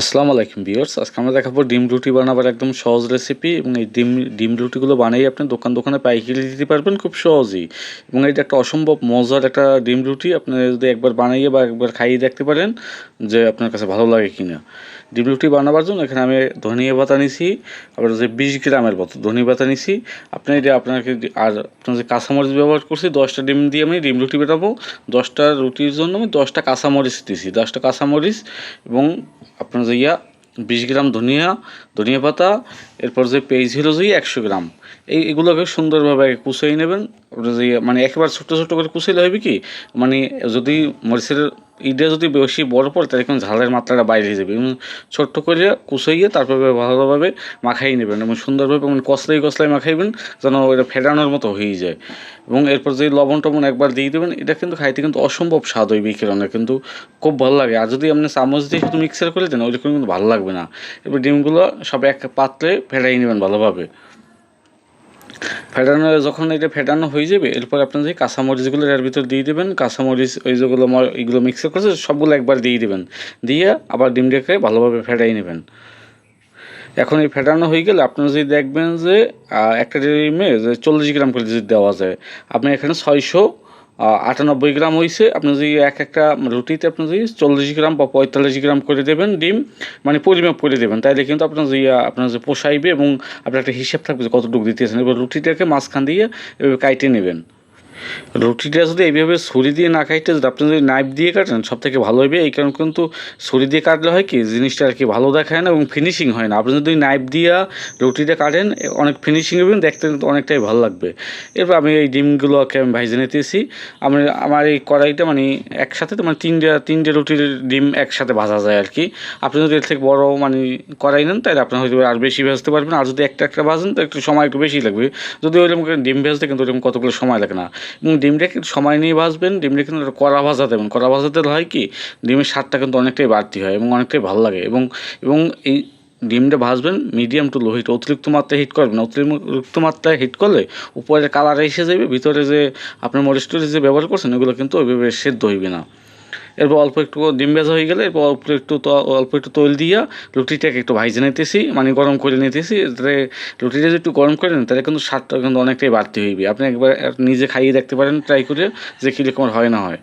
আসসালামু আলাইকুম বিয়ার্স আজকে আমরা দেখাবো ডিম রুটি বানাবার একদম সহজ রেসিপি এবং এই ডিম ডিম রুটিগুলো বানিয়ে আপনি দোকান দোকানে পাইকারি দিতে পারবেন খুব সহজেই। এবং এটা একটা অসম্ভব মজার একটা ডিম রুটি। আপনি যদি একবার বানাইয়ে বা একবার খাইয়ে দেখতে পারেন যে আপনার কাছে ভালো লাগে কিনা। ডিম রুটি বানাবার জন্য এখানে আমি ধনিয়া পাতা নিছি, আবার যে বিশ গ্রামের মতো ধনিয়া পাতা নিছি। আপনি এটা আপনাকে আর আপনার যে কাঁচামরিচ ব্যবহার করছি, দশটা ডিম দিয়ে আমি ডিম রুটি বানাবো। দশটা রুটির জন্য আমি দশটা কাঁচামরিচ দিছি। দশটা কাঁচামরিচ এবং আপনার যে ইয়া বিশ গ্রাম ধনিয়া ধনিয়া পাতা, এরপর যে পেঁয়াজ হিরো যে একশো গ্রাম। এই এগুলোকে সুন্দরভাবে কুচাই নেবেন। যে মানে একেবারে ছোট্ট ছোট্ট করে কুচাইলে হবে কি? মানে যদি মরিচের ইটা যদি বেশি বড় পড়ে, তাহলে কিন্তু ঝালের মাত্রাটা বাইরে যাবে এবং ছোট্ট করে কুচাইয়ে তারপরে ভালোভাবে মাখাই নেবেন এবং সুন্দরভাবে মানে কষলাই কষলাই মাখাইবেন যেন ওটা ফেটানোর মতো হয়ে যায়। এবং এরপর যে লবণ টবণ একবার দিয়ে দেবেন, এটা কিন্তু খাইতে কিন্তু অসম্ভব স্বাদ ওই বিকেরণে, কিন্তু খুব ভালো লাগে। আর যদি আপনি চামচ দিয়ে শুধু মিক্সার করে দেন, ওইরকম কিন্তু ভালো লাগবে না। এরপর ডিমগুলো সব এক পাত্রে ফেটাই নেবেন ভালোভাবে। ফেটানো, যখন এটা ফেটানো হয়ে যাবে, এরপর আপনার যে কাঁচামরিচগুলো এর ভিতর দিয়ে দেবেন, কাঁচামরিচ, ওই যেগুলো এগুলো মিক্সার করেছে সবগুলো একবার দিয়ে দেবেন। দিয়ে আবার ডিম ডেকে ভালোভাবে ফেটাই নেবেন। এখন এই ফেটানো হয়ে গেলে আপনারা যদি দেখবেন যে একটা ডিমে যে চল্লিশ গ্রাম করে যদি দেওয়া যায়, আপনি এখানে ছয়শো আটানব্বই গ্রাম হয়েছে আপনি যদি এক একটা রুটিতে আপনি যদি চল্লিশ গ্রাম বা পঁয়তাল্লিশ গ্রাম করে দেবেন ডিম মানে পরিমাপ করে দেবেন, তাইলে কিন্তু আপনার যে আপনার যে পোষাইবে এবং আপনার একটা হিসেব থাকবে যে কতটুকু দিতেছেন, এবার রুটিটাকে মাঝখান দিয়ে এভাবে কাইটে নেবেন। রুটিটা যদি এইভাবে ছুরি দিয়ে না খাইতে যদি আপনি যদি নাইফ দিয়ে কাটেন সব থেকে ভালো হবে। এই কারণ কিন্তু ছুরি দিয়ে কাটলে হয় কি, জিনিসটা আর কি ভালো দেখায় না এবং ফিনিশিং হয় না। আপনি যদি নাইফ দিয়া রুটিটা কাটেন, অনেক ফিনিশিং হবে, দেখতে কিন্তু অনেকটাই ভালো লাগবে। এরপর আমি এই ডিমগুলোকে আমি ভাইজে নিতেছি। আমি, আমার এই কড়াইটা মানে একসাথে তো মানে তিনটে তিনটে রুটির ডিম একসাথে ভাজা যায় আর কি। আপনি যদি এর থেকে বড় মানে কড়াই নেন, তাহলে আপনার হয়তো আর বেশি ভাজতে পারবেন। আর যদি একটা একটা ভাজেন তো একটু সময় একটু বেশি লাগবে। যদি ওইরকম ডিম ভেজতে কিন্তু ওইরকম কতগুলো সময় লাগে না। ডিমটা কিন্তু সময় নিয়ে ভাজবেন? ডিমটা কিন্তু কড়া ভাজা দেবেন। কড়া ভাজাতে হয় কি? ডিমের স্বাদটা কিন্তু অনেকটাই বাড়তি হয় এবং অনেকটাই ভালো লাগে এবং এবং এই ডিমটা ভাজবেন মিডিয়াম টু লো হিট অতিরিক্ত মাত্রায় হিট করবেন। অতিরিক্ত মাত্রায় হিট করলে উপরে কালার এসে যাবে, ভিতরে যে আপনার মরিচ যে ব্যবহার করছেন ওগুলো কিন্তু ওইভাবে সেদ্ধ হইবে না। এরপর অল্প একটু ডিম ভেজা হয়ে গেলে এরপর অল্প একটু অল্প একটু তৈল দিয়া রুটিটাকে একটু ভাইজে নিতেছি মানে গরম করে নিতেছি। যাতে রুটিটা যদি একটু গরম করে নেন তাহলে কিন্তু স্বাদটা কিন্তু অনেকটাই বাড়তি হইবে। আপনি একবার নিজে খাইয়ে দেখতে পারেন ট্রাই করে যে কীরকম হয় না হয়।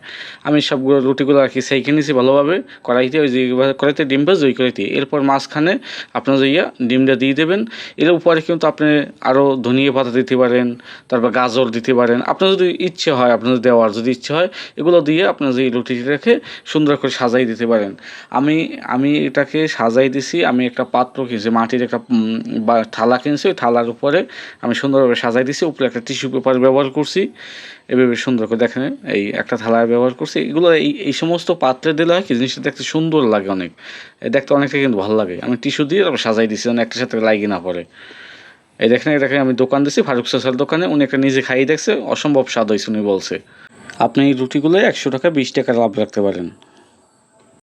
আমি সবগুলো রুটিগুলো আর কি সেইখে নিয়েছি ভালোভাবে। কড়াইতে ওই যে কড়াইতে ডিম ভাজ ওই কড়াইতে। এরপর মাঝখানে আপনার ইয়া, ডিমটা দিয়ে দেবেন। এর উপরে কিন্তু আপনি আরও ধনিয়া পাতা দিতে পারেন, তারপর গাজর দিতে পারেন। আপনার যদি ইচ্ছে হয়, আপনার দেওয়ার যদি ইচ্ছে হয়, এগুলো দিয়ে আপনার যে রুটিটাকে সুন্দর করে সাজাই দিতে পারেন। আমি আমি এটাকে সাজাই দিছি, আমি একটা পাত্র কিনছি, মাটির একটা থালা কিনছি, ওই থালার উপরে আমি সুন্দরভাবে সাজাই দিছি, উপরে একটা টিস্যু পেপার ব্যবহার করছি, এভাবে সুন্দর করে দেখেন, এই একটা থালা ব্যবহার করছি। এগুলো এই এই সমস্ত পাত্রে দিলে হয় কি, জিনিসটা দেখতে সুন্দর লাগে অনেক। দেখতে অনেকটা কিন্তু ভালো লাগে। আমি টিস্যু দিয়ে তারপর সাজাই দিছি, যেন একটা সাথে লাগিয়ে না পড়ে। এই দেখেন, এটাকে আমি দোকান দিছি, ফারুক সোসার দোকানে, উনি একটা নিজে খাইয়ে দেখছে, অসম্ভব স্বাদ হয়েছে উনি বলছে। আপনি এই রুটিগুলো একশো টাকা বিশ টাকা লাভ রাখতে পারেন।